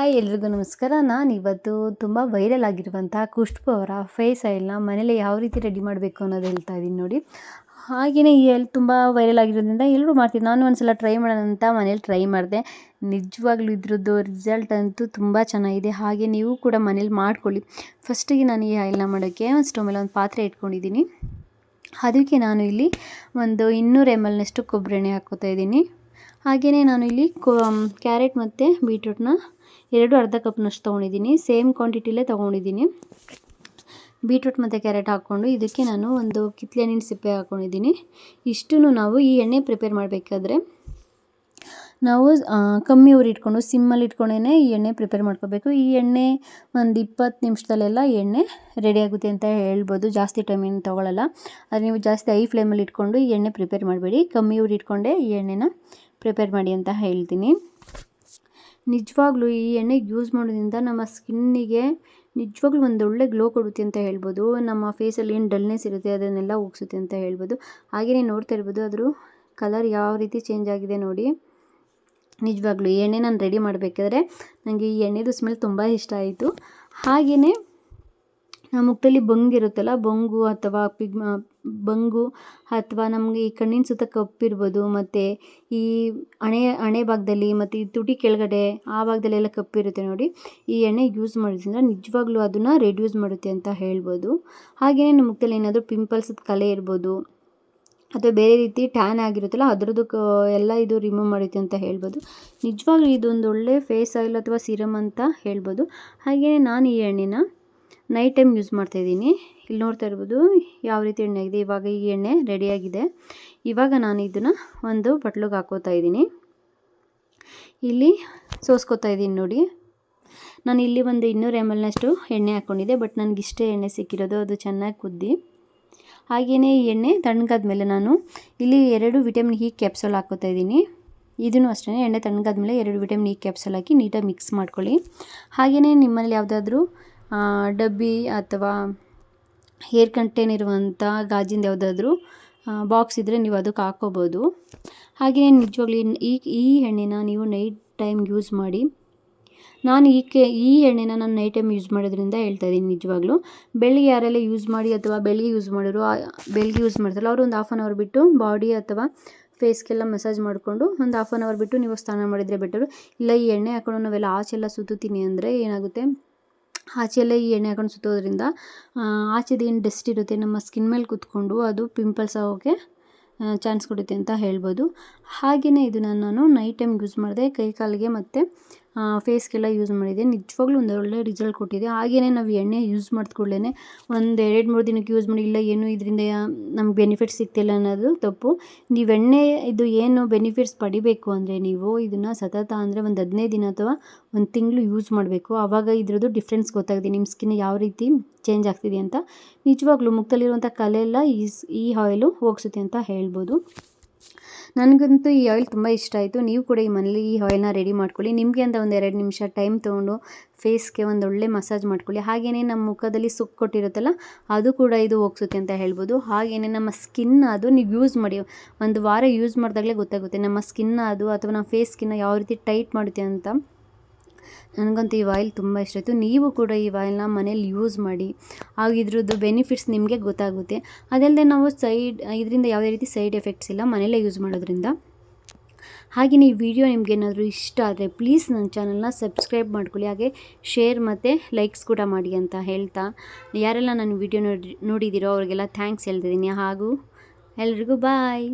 Hi ಎಲ್ರಿಗೂ ನಮಸ್ಕಾರ. ನಾನು ಇವತ್ತು ತುಂಬ ವೈರಲ್ ಆಗಿರುವಂಥ ಖುಷ್ಬು ಅವರ ಫೇಸ್ ಆಯಿಲ್ನ ಮನೇಲಿ ಯಾವ ರೀತಿ ರೆಡಿ ಮಾಡಬೇಕು ಅನ್ನೋದು ಹೇಳ್ತಾ ಇದ್ದೀನಿ ನೋಡಿ. ಹಾಗೆಯೇ ಈ ಆಯಿಲ್ ತುಂಬ ವೈರಲ್ ಆಗಿರೋದ್ರಿಂದ ಎಲ್ಲರೂ ಮಾಡ್ತೀನಿ ನಾನು ಒಂದ್ಸಲ ಟ್ರೈ ಮಾಡೋಣ ಅಂತ ಮನೇಲಿ ಟ್ರೈ ಮಾಡಿದೆ. ನಿಜವಾಗ್ಲೂ ಇದ್ರದ್ದು ರಿಸಲ್ಟ್ ಅಂತೂ ತುಂಬ ಚೆನ್ನಾಗಿದೆ. ಹಾಗೆ ನೀವು ಕೂಡ ಮನೇಲಿ ಮಾಡ್ಕೊಳ್ಳಿ. ಫಸ್ಟಿಗೆ ನಾನು ಈ ಆಯಿಲ್ನ ಮಾಡೋಕ್ಕೆ ಒಂದು ಸ್ಟವ್ ಮೇಲೆ ಒಂದು ಪಾತ್ರೆ ಇಟ್ಕೊಂಡಿದ್ದೀನಿ. ಅದಕ್ಕೆ ನಾನು ಇಲ್ಲಿ ಒಂದು ಇನ್ನೂರು ಎಂ ಎಲ್ನಷ್ಟು ಕೊಬ್ಬರಿ ಎಣ್ಣೆ ಹಾಕ್ಕೋತಾ ಇದ್ದೀನಿ. ಹಾಗೆಯೇ ನಾನು ಇಲ್ಲಿ ಕ್ಯಾರೆಟ್ ಮತ್ತು ಬೀಟ್ರೂಟ್ನ ಎರಡು ಅರ್ಧ ಕಪ್ನಷ್ಟು ತೊಗೊಂಡಿದ್ದೀನಿ. ಸೇಮ್ ಕ್ವಾಂಟಿಟಿಲೇ ತೊಗೊಂಡಿದ್ದೀನಿ. ಬೀಟ್ರೂಟ್ ಮತ್ತು ಕ್ಯಾರೆಟ್ ಹಾಕ್ಕೊಂಡು ಇದಕ್ಕೆ ನಾನು ಒಂದು ಕಿತ್ಲೆ ಹಣ್ಣಿನ ಸಿಪ್ಪೆ ಹಾಕ್ಕೊಂಡಿದ್ದೀನಿ ಇಷ್ಟೂ ನಾವು ಈ ಎಣ್ಣೆ ಪ್ರಿಪೇರ್ ಮಾಡಬೇಕಾದ್ರೆ ನಾವು ಕಮ್ಮಿ ಇಟ್ಕೊಂಡು ಸಿಮ್ಮಲ್ಲಿ ಇಟ್ಕೊಂಡೇ ಈ ಎಣ್ಣೆ ಪ್ರಿಪೇರ್ ಮಾಡ್ಕೋಬೇಕು. ಈ ಎಣ್ಣೆ ಒಂದು ಇಪ್ಪತ್ತು ನಿಮಿಷದಲ್ಲೆಲ್ಲ ಎಣ್ಣೆ ರೆಡಿ ಆಗುತ್ತೆ ಅಂತ ಹೇಳ್ಬೋದು. ಜಾಸ್ತಿ ಟೈಮ್ ಏನು ತೊಗೊಳ್ಳಲ್ಲ ಅದು ನೀವು ಜಾಸ್ತಿ ಐ ಫ್ಲೇಮಲ್ಲಿ ಇಟ್ಕೊಂಡು ಈ ಎಣ್ಣೆ ಪ್ರಿಪೇರ್ ಮಾಡಬೇಡಿ. ಕಮ್ಮಿ ಇಟ್ಕೊಂಡೇ ಈ ಎಣ್ಣೆನ ಪ್ರಿಪೇರ್ ಮಾಡಿ ಅಂತ ಹೇಳ್ತೀನಿ. ನಿಜವಾಗ್ಲೂ ಈ ಎಣ್ಣೆ ಯೂಸ್ ಮಾಡೋದ್ರಿಂದ ನಮ್ಮ ಸ್ಕಿನ್ನಿಗೆ ನಿಜವಾಗ್ಲೂ ಒಂದು ಒಳ್ಳೆ ಗ್ಲೋ ಕೊಡುತ್ತೆ ಅಂತ ಹೇಳ್ಬೋದು. ನಮ್ಮ ಫೇಸಲ್ಲಿ ಏನು ಡಲ್ನೆಸ್ ಇರುತ್ತೆ ಅದನ್ನೆಲ್ಲ ಹೋಗ್ಸುತ್ತೆ ಅಂತ ಹೇಳ್ಬೋದು. ಹಾಗೆಯೇ ನೋಡ್ತಾ ಇರ್ಬೋದು, ಅದ್ರ ಕಲರ್ ಯಾವ ರೀತಿ ಚೇಂಜ್ ಆಗಿದೆ ನೋಡಿ. ನಿಜವಾಗ್ಲೂ ಈ ಎಣ್ಣೆ ನಾನು ರೆಡಿ ಮಾಡಬೇಕಾದ್ರೆ ನನಗೆ ಈ ಎಣ್ಣೆದು ಸ್ಮೆಲ್ ತುಂಬ ಇಷ್ಟ ಆಯಿತು. ಹಾಗೆಯೇ ಮುಖದಲ್ಲಿ ಬಂಗಿರುತ್ತಲ್ಲ ಬಂಗು ಅಥವಾ ಪಿಗ್ಮ ಬಂಗು ಅಥವಾ ನಮಗೆ ಈ ಕಣ್ಣಿನ ಸುತ್ತ ಕಪ್ಪಿರ್ಬೋದು, ಮತ್ತು ಈ ಹಣೆ ಹಣೆ ಭಾಗದಲ್ಲಿ ಮತ್ತು ಈ ತುಟಿ ಕೆಳಗಡೆ ಆ ಭಾಗದಲ್ಲೆಲ್ಲ ಕಪ್ಪಿರುತ್ತೆ ನೋಡಿ. ಈ ಎಣ್ಣೆ ಯೂಸ್ ಮಾಡೋದ್ರಿಂದ ನಿಜವಾಗ್ಲೂ ಅದನ್ನು ರೆಡ್ಯೂಸ್ ಮಾಡುತ್ತೆ ಅಂತ ಹೇಳ್ಬೋದು. ಹಾಗೆಯೇ ನಮ್ಮ ಮುಖದಲ್ಲಿ ಏನಾದರೂ ಪಿಂಪಲ್ಸದ ಕಲೆ ಇರ್ಬೋದು, ಅಥವಾ ಬೇರೆ ರೀತಿ ಟ್ಯಾನ್ ಆಗಿರುತ್ತಲ್ಲ, ಅದರದ್ದು ಕ, ಎಲ್ಲ ಇದು ರಿಮೂವ್ ಮಾಡುತ್ತೆ ಅಂತ ಹೇಳ್ಬೋದು. ನಿಜವಾಗ್ಲೂ ಇದೊಂದು ಒಳ್ಳೆ ಫೇಸ್ ಆಯಿಲ್ ಅಥವಾ ಸಿರಮ್ ಅಂತ ಹೇಳ್ಬೋದು. ಹಾಗೆಯೇ ನಾನು ಈ ಎಣ್ಣೆನ ನೈಟ್ ಟೈಮ್ ಯೂಸ್ ಮಾಡ್ತಾಯಿದ್ದೀನಿ ಇಲ್ಲಿ ನೋಡ್ತಾ ಇರ್ಬೋದು ಯಾವ ರೀತಿ ಎಣ್ಣೆ ಆಗಿದೆ. ಇವಾಗ ಈ ಎಣ್ಣೆ ರೆಡಿಯಾಗಿದೆ ಇವಾಗ ನಾನು ಇದನ್ನು ಒಂದು ಬಟ್ಲಿಗೆ ಹಾಕೋತಾ ಇದ್ದೀನಿ. ಇಲ್ಲಿ ಸೋಸ್ಕೋತಾ ಇದ್ದೀನಿ ನೋಡಿ. ನಾನು ಇಲ್ಲಿ ಒಂದು ಇನ್ನೂರು ಎಂ ಎಲ್ನಷ್ಟು ಎಣ್ಣೆ ಹಾಕ್ಕೊಂಡಿದ್ದೆ ಬಟ್ ನನಗೆ ಇಷ್ಟೇ ಎಣ್ಣೆ ಸಿಕ್ಕಿರೋದು. ಅದು ಚೆನ್ನಾಗಿ ಕುದ್ದಿ. ಹಾಗೆಯೇ ಈ ಎಣ್ಣೆ ತಣ್ಣಗಾದ ಮೇಲೆ ನಾನು ಇಲ್ಲಿ ಎರಡು ವಿಟಮಿನ್ ಇ ಕ್ಯಾಪ್ಸೂಲ್ ಹಾಕೋತಾ ಇದ್ದೀನಿ. ಇದನ್ನು ಅಷ್ಟೇ ಎಣ್ಣೆ ತಣ್ಣಗಾದ ಎರಡು ವಿಟಮಿನ್ ಇ ಕ್ಯಾಪ್ಸೂಲ್ ಹಾಕಿ ನೀಟಾಗಿ ಮಿಕ್ಸ್ ಮಾಡ್ಕೊಳ್ಳಿ. ಹಾಗೆಯೇ ನಿಮ್ಮಲ್ಲಿ ಯಾವುದಾದ್ರೂ ಡಬ್ಬಿ ಅಥವಾ ಹೇರ್ ಕಂಟೇನ್ ಇರುವಂಥ ಗಾಜಿಂದು ಯಾವುದಾದ್ರೂ ಬಾಕ್ಸ್ ಇದ್ದರೆ ನೀವು ಅದಕ್ಕೆ ಹಾಕ್ಕೋಬೋದು ಹಾಗೆಯೇ ನಿಜವಾಗ್ಲೂ ಈ ಈ ಎಣ್ಣೆನ ನೀವು ನೈಟ್ ಟೈಮ್ ಯೂಸ್ ಮಾಡಿ, ನಾನು ಈಕೆ ಈ ಎಣ್ಣೆನ ನಾನು ನೈಟ್ ಟೈಮ್ ಯೂಸ್ ಮಾಡೋದ್ರಿಂದ ಹೇಳ್ತಾ ಇದ್ದೀನಿ ನಿಜವಾಗ್ಲೂ. ಬೆಳಿಗ್ಗೆ ಯಾರೆಲ್ಲ ಯೂಸ್ ಮಾಡಿ ಅಥವಾ ಬೆಳಿಗ್ಗೆ ಯೂಸ್ ಮಾಡೋರು ಬೆಳಿಗ್ಗೆ ಯೂಸ್ ಮಾಡ್ತಾರಲ್ಲ, ಅವರು ಒಂದು ಹಾಫ್ ಆನ್ ಅವರ್ ಬಿಟ್ಟು ಬಾಡಿ ಅಥವಾ ಫೇಸ್ಗೆಲ್ಲ ಮಸಾಜ್ ಮಾಡಿಕೊಂಡು ಒಂದು ಹಾಫ್ ಆನ್ ಅವರ್ ಬಿಟ್ಟು ನೀವು ಸ್ನಾನ ಮಾಡಿದರೆ ಬೆಟರು ಇಲ್ಲ, ಈ ಎಣ್ಣೆ ಹಾಕೊಂಡು ನಾವೆಲ್ಲ ಆಚೆಲ್ಲ ಸುತ್ತುತ್ತೀನಿ ಅಂದರೆ ಏನಾಗುತ್ತೆ? ಆಚೆಯಲ್ಲೇ ಈ ಎಣ್ಣೆ ಹಾಕೊಂಡು ಸುತ್ತೋದ್ರಿಂದ ಆಚೆದು ಏನು ಡಸ್ಟ್ ಇರುತ್ತೆ, ನಮ್ಮ ಸ್ಕಿನ್ ಮೇಲೆ ಕೂತ್ಕೊಂಡು ಅದು ಪಿಂಪಲ್ಸ್ ಆಗೋಕ್ಕೆ ಚಾನ್ಸ್ ಕೊಡುತ್ತೆ ಅಂತ ಹೇಳ್ಬೋದು. ಹಾಗೆಯೇ ಇದನ್ನು ನಾನು ನೈಟ್ ಟೈಮ್ ಯೂಸ್ ಮಾಡಿದೆ ಕೈ ಕಾಲಿಗೆ ಮತ್ತು ಫೇಸ್ಗೆಲ್ಲ ಯೂಸ್ ಮಾಡಿದೆ. ನಿಜವಾಗ್ಲೂ ಒಂದು ಒಳ್ಳೆ ರಿಸಲ್ಟ್ ಕೊಟ್ಟಿದೆ. ಹಾಗೇ ನಾವು ಎಣ್ಣೆ ಯೂಸ್ ಮಾಡಿದ ಕೂಡಲೇ ಒಂದು ಎರಡು, ಮೂರು ದಿನಕ್ಕೆ ಯೂಸ್ ಮಾಡಿ, ಇಲ್ಲ ಏನು ಇದರಿಂದ ನಮ್ಗೆ ಬೆನಿಫಿಟ್ಸ್ ಸಿಗ್ತಿಲ್ಲ ಅನ್ನೋದು ತಪ್ಪು. ನೀವು ಎಣ್ಣೆ, ಇದು ಏನು ಬೆನಿಫಿಟ್ಸ್ ಪಡಿಬೇಕು ಅಂದರೆ ನೀವು ಇದನ್ನು ಸತತ ಅಂದರೆ ಒಂದು ಹದಿನೈದು ದಿನ ಅಥವಾ ಒಂದು ತಿಂಗಳು ಯೂಸ್ ಮಾಡಬೇಕು. ಆವಾಗ ಇದ್ರದ್ದು ಡಿಫ್ರೆನ್ಸ್ ಗೊತ್ತಾಗಿದೆ ನಿಮ್ಮ ಸ್ಕಿನ್ ಯಾವ ರೀತಿ ಚೇಂಜ್ ಆಗ್ತಿದೆ ಅಂತ. ನಿಜವಾಗ್ಲೂ ಮುಖದಲ್ಲಿರುವಂಥ ಕಲೆ ಎಲ್ಲ ಈ ಈ ಆಯಿಲು ಹೋಗಿಸುತ್ತೆ ಅಂತ ಹೇಳ್ಬೋದು. ನನಗಂತೂ ಈ ಆಯಿಲ್ ತುಂಬ ಇಷ್ಟ ಆಯಿತು. ನೀವು ಕೂಡ ಈ ಮನೇಲಿ ಈ ಆಯಿಲ್ನ ರೆಡಿ ಮಾಡ್ಕೊಳ್ಳಿ. ನಿಮಗೆ ಅಂತ ಒಂದು ಎರಡು ನಿಮಿಷ ಟೈಮ್ ತೊಗೊಂಡು ಫೇಸ್ಗೆ ಒಂದು ಒಳ್ಳೆ ಮಸಾಜ್ ಮಾಡ್ಕೊಳ್ಳಿ. ಹಾಗೆಯೇ ನಮ್ಮ ಮುಖದಲ್ಲಿ ಸುಕ್ಕು ಕೊಟ್ಟಿರುತ್ತಲ್ಲ, ಅದು ಕೂಡ ಇದು ಹೋಗ್ಸುತ್ತೆ ಅಂತ ಹೇಳ್ಬೋದು. ಹಾಗೆಯೇ ನಮ್ಮ ಸ್ಕಿನ್ ಅದು ನೀವು ಯೂಸ್ ಮಾಡಿ. ಒಂದು ವಾರ ಯೂಸ್ ಮಾಡಿದಾಗಲೇ ಗೊತ್ತಾಗುತ್ತೆ. ನಮ್ಮ ಸ್ಕಿನ್ ಅದು ಅಥವಾ ನಮ್ಮ ಫೇಸ್ ಸ್ಕಿನ್ನ ಯಾವ ರೀತಿ ಟೈಟ್ ಮಾಡುತ್ತೆ ಅಂತ. ನನಗಂತೂ ಈ ಆಯಿಲ್ ತುಂಬ ಇಷ್ಟ ಆಯಿತು. ನೀವು ಕೂಡ ಈ ಆಯಿಲ್ನ ಮನೇಲಿ ಯೂಸ್ ಮಾಡಿ. ಆಗ ಇದ್ರದ್ದು ಬೆನಿಫಿಟ್ಸ್ ನಿಮಗೆ ಗೊತ್ತಾಗುತ್ತೆ. ಅದಲ್ಲದೆ ನಾವು ಸೈಡ್, ಇದರಿಂದ ಯಾವುದೇ ರೀತಿ ಸೈಡ್ ಎಫೆಕ್ಟ್ಸ್ ಇಲ್ಲ ಮನೆಯಲ್ಲೇ ಯೂಸ್ ಮಾಡೋದ್ರಿಂದ. ಹಾಗೆಯೇ ಈ ವಿಡಿಯೋ ನಿಮಗೇನಾದರೂ ಇಷ್ಟ ಆದರೆ ಪ್ಲೀಸ್ ನನ್ನ ಚಾನಲ್ನ ಸಬ್ಸ್ಕ್ರೈಬ್ ಮಾಡ್ಕೊಳ್ಳಿ. ಹಾಗೆ ಶೇರ್ ಮತ್ತು ಲೈಕ್ಸ್ ಕೂಡ ಮಾಡಿ ಅಂತ ಹೇಳ್ತಾ. ಯಾರೆಲ್ಲ ನನ್ನ ವಿಡಿಯೋ ನೋಡಿ, ನೋಡಿದ್ದೀರೋ ಅವರಿಗೆಲ್ಲ ಥ್ಯಾಂಕ್ಸ್ ಹೇಳ್ತಿದ್ದೀನಿ. ಹಾಗೂ ಎಲ್ರಿಗೂ ಬಾಯ್.